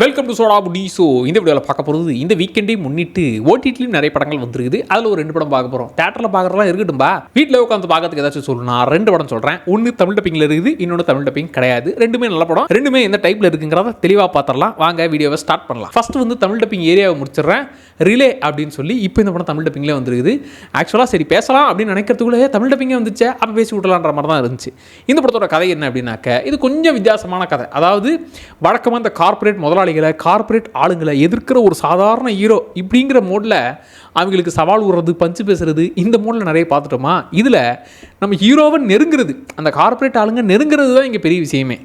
Welcome to soda புடி so இந்த வீடியோவில் பார்க்க போகிறது இந்த வீக்கெண்டே முன்னிட்டு ஓடிடிலையும் நிறைய படங்கள் வந்துருக்குது. அதில் ஒரு ரெண்டு படம் பார்க்க போகிறோம் தேட்டரில் பார்க்குறதுலாம் இருக்கட்டும்பா. வீட்டில் உட்காந்து பார்க்கறதுக்கு ஏதாச்சும் சொல்லணும் நான் ரெண்டு படம் சொல்கிறேன் ஒன்று தமிழ் டப்பிங்கில் இருக்குது இன்னொன்று தமிழ் டப்பிங் கிடையாது. ரெண்டுமே நல்ல படம். ரெண்டுமே எந்த டைப்பில் இருக்குங்கிறத தெளிவாக பார்த்துடலாம் வாங்க வீடியோவை ஸ்டார்ட் பண்ணலாம். ஃபர்ஸ்ட் வந்து தமிழ் டப்பிங் ஏரியாவை முடிச்சிடுறேன். ரிலே அப்படின்னு சொல்லி இப்போ இந்த படம் தமிழ் டப்பிங்லேயே வந்துருக்குது. ஆக்சுவலாக சரி பேசலாம் அப்படின்னு நினைக்கிறதுக்குள்ளே தமிழ் டப்பிங்கே வந்துச்சு? அப்போ பேசி விடலான்ற மாதிரி தான் இருந்துச்சு. இந்த படத்தோட கதை என்ன அப்படின்னாக்க இது கொஞ்சம் வித்தியாசமான கதை. அதாவது வழக்கமாக இந்த கார்ப்பரேட் முதலாளிகளை கார்ப்பரேட் ஆளுங்களை எதிர்க்கிற ஒரு சாதாரண ஹீரோ இப்படிங்கிற மோடில் அவங்களுக்கு சவால் விடுறது பஞ்சு பேசுறது இந்த மோடில் நிறைய பார்த்துட்டோமா? இதில் நம்ம ஹீரோவை நெருங்குறது அந்த கார்ப்பரேட் ஆளுங்க நெருங்குறது தான் இங்கே பெரிய விஷயமே.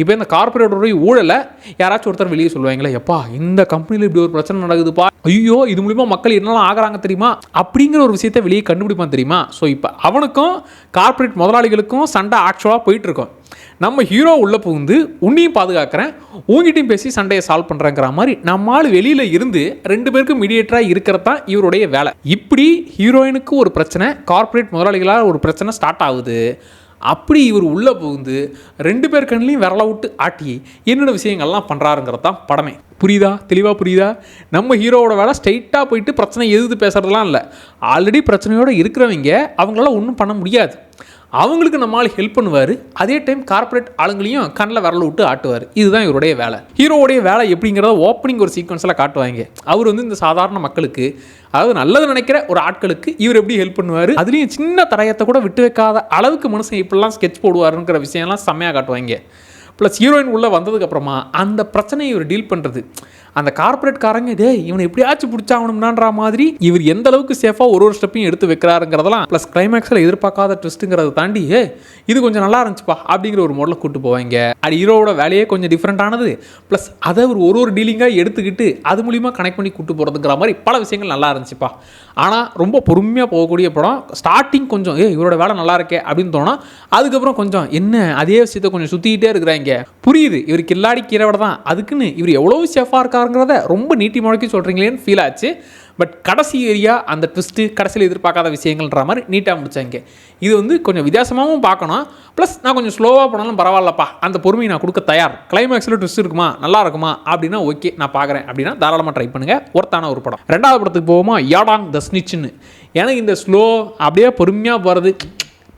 இப்போ இந்த கார்ப்பரேட்டோடைய ஊழலை யாராச்சும் ஒருத்தர் வெளியே சொல்லுவாங்களே எப்பா இந்த கம்பெனியில் இப்படி ஒரு பிரச்சனை நடக்குதுப்பா ஐயோ இது மூலிமா மக்கள் என்னெல்லாம் ஆகுறாங்க தெரியுமா? அப்படிங்கிற ஒரு விஷயத்தை வெளியே கண்டுபிடிப்பான் தெரியுமா? ஸோ இப்போ அவனுக்கும் கார்ப்பரேட் முதலாளிகளுக்கும் சண்டை ஆக்சுவலாக போயிட்டுருக்கோம் நம்ம ஹீரோ உள்ளே புகுந்து உன்னையும் பாதுகாக்கிறேன் உங்ககிட்டையும் பேசி சண்டையை சால்வ் பண்ணுறேங்கிற மாதிரி நம்மால் வெளியில் இருந்து ரெண்டு பேருக்கும் மீடியேட்டராக இருக்கிறது தான் இவருடைய வேலை. இப்படி ஹீரோயினுக்கு ஒரு பிரச்சனை கார்ப்பரேட் முதலாளிகளால் ஒரு பிரச்சனை ஸ்டார்ட் ஆகுது. அப்படி இவர் உள்ளே புகுந்து ரெண்டு பேர் கண்ணிலையும் விரல விட்டு ஆட்டி என்னென்ன விஷயங்கள்லாம் பண்ணுறாருங்கிறது தான் படமே. புரியுதா? தெளிவாக புரியுதா? நம்ம ஹீரோவோட வேலை ஸ்ட்ரைட்டாக போயிட்டு பிரச்சனை எதிர்த்து பேசுறதுலாம் இல்லை. ஆல்ரெடி பிரச்சனையோடு இருக்கிறவங்க அவங்களால ஒன்றும் பண்ண முடியாது. அவங்களுக்கு நம்மால் ஹெல்ப் பண்ணுவார். அதே டைம் கார்ப்பரேட் ஆளுங்களையும் கண்ணில் விரல விட்டு ஆட்டுவார். இதுதான் இவருடைய வேலை. ஹீரோவுடைய வேலை எப்படிங்கிறத ஓப்பனிங் ஒரு சீக்வன்ஸில் காட்டுவாங்க. அவர் வந்து இந்த சாதாரண மக்களுக்கு அதாவது நல்லது நினைக்கிற ஒரு ஆட்களுக்கு இவர் எப்படி ஹெல்ப் பண்ணுவார்? அதுலேயும் சின்ன தடயத்தை கூட விட்டு வைக்காத அளவுக்கு மனுஷன் இப்படிலாம் ஸ்கெட்ச் போடுவாருங்கிற விஷயம்லாம் செம்மையாக காட்டுவாங்க. ப்ளஸ் ஹீரோயின் உள்ளே வந்ததுக்கப்புறமா அந்த பிரச்சனையை இவர் டீல் பண்ணுறது அந்த கார்பரேட் காரங்க டே இவனை எப்படியாச்சும் பிடிச்சாகணும்னான்ற மாதிரி இவர் எந்த அளவுக்கு சேஃபாக ஒரு ஒரு ஸ்டெப்பையும் எடுத்து வைக்கிறாருங்கிறதெல்லாம் ப்ளஸ் கிளைமேக்ஸில் எதிர்பார்க்காத ட்விஸ்ட்டுங்கிறத தாண்டி ஏ இது கொஞ்சம் நல்லா இருந்துச்சுப்பா அப்படிங்கிற ஒரு மோடில் கூட்டு போவாங்க. அது ஹீரோவோட வேலையே கொஞ்சம் டிஃப்ரெண்ட்டானது ப்ளஸ் அதை ஒரு ஒரு ஒரு டீலிங்காக எடுத்துக்கிட்டு அது மூலிமா கனெக்ட் பண்ணி கூட்டு போகிறதுங்கிற மாதிரி பல விஷயங்கள் நல்லா இருந்துச்சுப்பா. ஆனால் ரொம்ப பொறுமையாக போகக்கூடிய படம் ஸ்டார்டிங் கொஞ்சம் ஏ இவரோட வேலை நல்லா இருக்கே அப்படின்னு தோணும் அதுக்கப்புறம் கொஞ்சம் என்ன அதே விஷயத்த கொஞ்சம் சுற்றிக்கிட்டே இருக்கிறாங்க புரியுது இவர் கில்லாடி கீரவட தான். அதுக்குன்னு இவர் எவ்வளோ ஷெஃபாக இருக்காருங்கிறத ரொம்ப நீட்டி முழக்கி சொல்கிறீங்களேன்னு ஃபீல் ஆச்சு. பட் கடைசி ஏரியா அந்த ட்விஸ்ட்டு கடைசியில் எதிர்பார்க்காத விஷயங்கள்ன்ற மாதிரி நீட்டாக முடிச்சாங்க. இது வந்து கொஞ்சம் வித்தியாசமாகவும் பார்க்கணும். ப்ளஸ் நான் கொஞ்சம் ஸ்லோவாக போனாலும் பரவாயில்லப்பா. அந்த பொறுமையை நான் கொடுக்க தயார். கிளைமேக்ஸில் ட்விஸ்ட் இருக்குமா? நல்லா இருக்குமா? அப்படின்னா ஓகே நான் பார்க்குறேன். அப்படின்னா தாராளமாக ட்ரை பண்ணுங்கள் ஒருத்தான ஒரு படம். ரெண்டாவது படத்துக்கு போவோமா? யாடாங் த ஸ்னிச்சுன்னு எனக்கு இந்த ஸ்லோ அப்படியே பொறுமையாக போகிறது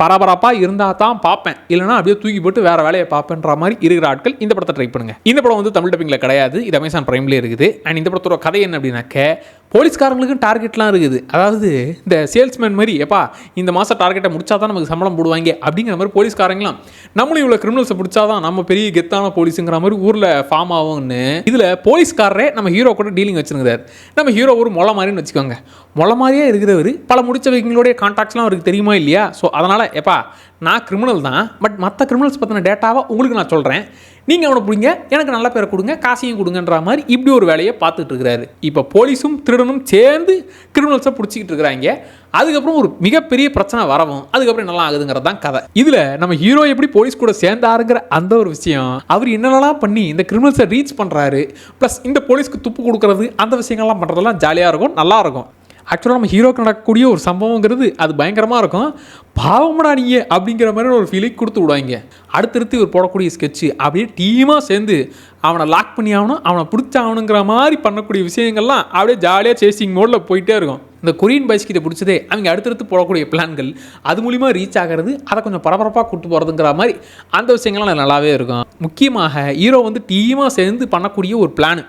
பரபரப்பாக இருந்தால் தான் பார்ப்பேன். இல்லைனா அப்படியே தூக்கி போட்டு வேறு வேலையை பார்ப்பேன்ற மாதிரி இருக்கிற ஆட்கள் இந்த படத்தை ட்ரை பண்ணுங்கள் இந்த படம் வந்து தமிழ் டப்பிங்கில் கிடையாது. இது அமேசான் ப்ரைம்லேயே இருக்குது. அண்ட் இந்த படத்தோட கதை என்ன அப்படின்னாக்க போலீஸ்காரங்களுக்கும் டார்கெட்லாம் இருக்குது. அதாவது இந்த சேல்ஸ்மேன் மாதிரி எப்பா இந்த மாதம் டார்கெட்டை முடிச்சா தான் நமக்கு சம்பளம் போடுவாங்க. அப்படிங்கிற மாதிரி போலீஸ்காரங்களாம் நம்மளும் இவ்வளோ கிரிமினல்ஸை பிடிச்சா தான் நம்ம பெரிய கெத்தான போலீஸுங்கிற மாதிரி ஊரில் ஃபார்ம் ஆகும்னு. இதில் போலீஸ்காரரே நம்ம ஹீரோ கூட டீலிங் வச்சுருக்கிறார். நம்ம ஹீரோ ஒரு மொளை மாதிரின்னு வச்சுக்கோங்க. மொளை மாதிரியே இருக்கிறவர் பல முடிச்சவங்களுடைய கான்டாக்ட்ஸ்லாம் அவருக்கு தெரியுமா இல்லையா? ஸோ அதனால் எப்பா நான் கிரிமினல் தான் பட் மற்ற கிரிமினல்ஸ் பற்றின டேட்டாவை உங்களுக்கு நான் சொல்கிறேன் நீங்கள் அவனை பிடிங்க எனக்கு நல்ல பேரை கொடுங்க காசையும் கொடுங்கன்ற மாதிரி இப்படி ஒரு வேலையை பார்த்துட்டு இருக்கிறாரு. இப்போ போலீஸும் திருடனும் சேர்ந்து கிரிமினல்ஸை பிடிச்சிக்கிட்டு இருக்கிறாங்க. அதுக்கப்புறம் ஒரு மிகப்பெரிய பிரச்சனை வரவும் அதுக்கப்புறம் நல்லா ஆகுதுங்கிறது தான் கதை. இதில் நம்ம ஹீரோ எப்படி போலீஸ் கூட சேர்ந்தாருங்கிற அந்த ஒரு விஷயம் அவர் என்னென்னலாம் பண்ணி இந்த கிரிமினல்ஸை ரீச் பண்ணுறாரு ப்ளஸ் இந்த போலீஸ்க்கு துப்பு கொடுக்கறது அந்த விஷயங்கள்லாம் பண்ணுறதெல்லாம் ஜாலியாக இருக்கும் நல்லா இருக்கும். ஆக்சுவலாக நம்ம ஹீரோக்கு நடக்கக்கூடிய ஒரு சம்பவங்கிறது அது பயங்கரமாக இருக்கும். பாவம்டா நீங்க அப்படிங்கிற மாதிரி ஒரு ஃபீலிங் கொடுத்து விடுவாங்க. அடுத்தடுத்து இவர் போடக்கூடிய ஸ்கெட்சு அப்படியே டீமாக சேர்ந்து அவனை லாக் பண்ணி ஆகணும் அவனை பிடிச்ச ஆகணுங்கிற மாதிரி பண்ணக்கூடிய விஷயங்கள்லாம் அப்படியே ஜாலியாக சேசிங் மோடில் போயிட்டே இருக்கும். இந்த கொரியன் பைஸ்கிட்ட பிடிச்சதே அவங்க அடுத்தடுத்து போடக்கூடிய பிளான்கள் அது மூலிமா ரீச் ஆகிறது அதை கொஞ்சம் பரபரப்பாக கூட்டு போகிறதுங்கிற மாதிரி அந்த விஷயங்கள்லாம் நல்லாவே இருக்கும். முக்கியமாக ஹீரோ வந்து டீமாக சேர்ந்து பண்ணக்கூடிய ஒரு பிளான்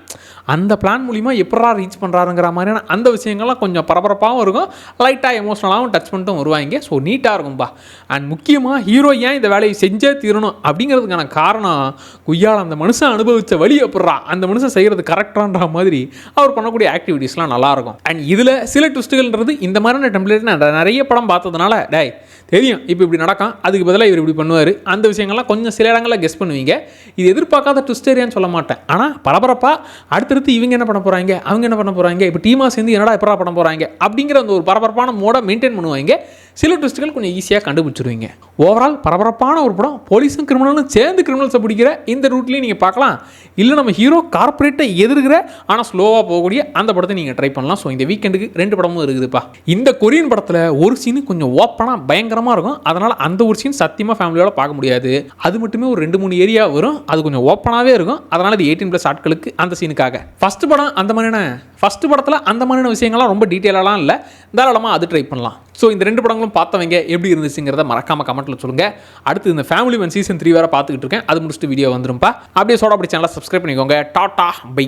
அந்த பிளான் மூலிமா எப்படா ரீச் பண்ணுறாருங்கிற மாதிரியான அந்த விஷயங்கள்லாம் கொஞ்சம் பரபரப்பாகவும் இருக்கும். லைட்டாக எமோஷனலாகவும் டச் பண்ணிட்டும் வருவாங்க. ஸோ நீட்டாக இருக்கும்பா. அண்ட் முக்கியமாக ஹீரோ ஏன் இந்த வேலையை செஞ்சே தீரணும் அப்படிங்கிறதுக்கான காரணம் குய்யால் அந்த மனுஷன் அனுபவித்த வழி எப்படா அந்த மனுஷன் செய்கிறது கரெக்டான்ற மாதிரி அவர் பண்ணக்கூடிய ஆக்டிவிட்டீஸ்லாம் நல்லாயிருக்கும். அண்ட் இதில் சில ட்விஸ்ட்டுகள்ன்றது இந்த மாதிரியான டெம்ப்ளேட் நான் நிறைய படம் பார்த்ததுனால டேய் தெரியும். இப்போ இப்படி நடக்கும் அதுக்கு பதிலாக இவர் இப்படி பண்ணுவார். அந்த விஷயங்கள்லாம் கொஞ்சம் சில இடங்களில் கெஸ் பண்ணுவீங்க. இது எதிர்பார்க்காத ட்விஸ்டேரியான்னு சொல்ல மாட்டேன். ஆனால் பரபரப்பாக அடுத்தடுத்து இவங்க என்ன பண்ண போகிறாங்க அவங்க என்ன பண்ண போகிறாங்க இப்போ டீமாக சேர்ந்து என்னடா எப்படா பண்ண போகிறாங்க அப்படிங்கிற அந்த ஒரு பரபரப்பான மோட மெயின்டைன் பண்ணுவாங்க. சில ட்விஸ்ட்டுகள் கொஞ்சம் ஈஸியாக கண்டுபிடிச்சிருவீங்க. ஓவரால் பரபரப்பான ஒரு படம் போலீஸும் கிரிமினலும் சேர்ந்து கிரிமினல்ஸை பிடிக்கிற இந்த ரூட்லேயும் நீங்கள் பார்க்கலாம். இல்லை நம்ம ஹீரோ கார்பரேட்டை எதிர்கிற ஆனால் ஸ்லோவாக போகக்கூடிய அந்த படத்தை நீங்கள் ட்ரை பண்ணலாம். ஸோ இந்த வீக்கெண்டுக்கு ரெண்டு படமும் இருக்குதுப்பா. இந்த கொரியன் படத்தில் ஒரு சீனு கொஞ்சம் ஓப்பனாக பயங்கரமாக இருக்கும். அதனால் அந்த ஒரு சீன் சத்தியமாக ஃபேமிலியோட பார்க்க முடியாது. அது மட்டுமே ஒரு ரெண்டு மூணு ஏரியா வரும். அது கொஞ்சம் ஓப்பனாகவே இருக்கும். அதனால் இது எயிட்டீன் ப்ளஸ் ஆட்களுக்கு அந்த சீனுக்காக ஃபஸ்ட் படம் அந்த மாதிரியான ஃபஸ்ட் படத்தில் அந்த மாதிரியான விஷயங்கள்லாம் ரொம்ப டீட்டெயிலாலாம் இல்லை. தாராளமாக அது ட்ரை பண்ணலாம். ஸோ இந்த ரெண்டு படங்களும் பார்த்தவங்க எப்படி இருந்துச்சுங்கிறத மறக்காம கமெண்ட்டில் சொல்லுங்கள் அடுத்து இந்த ஃபேமிலி ஒன் சீசன் த்ரீ வேறு பார்த்துக்கிட்டு இருக்கேன். அது முடிச்சுட்டு வீடியோ வந்துரும்ப்பா அப்படியே சோட அப்படி சேனலை சப்ஸ்கிரைப் பண்ணிக்கோங்க. டாட்டா பை.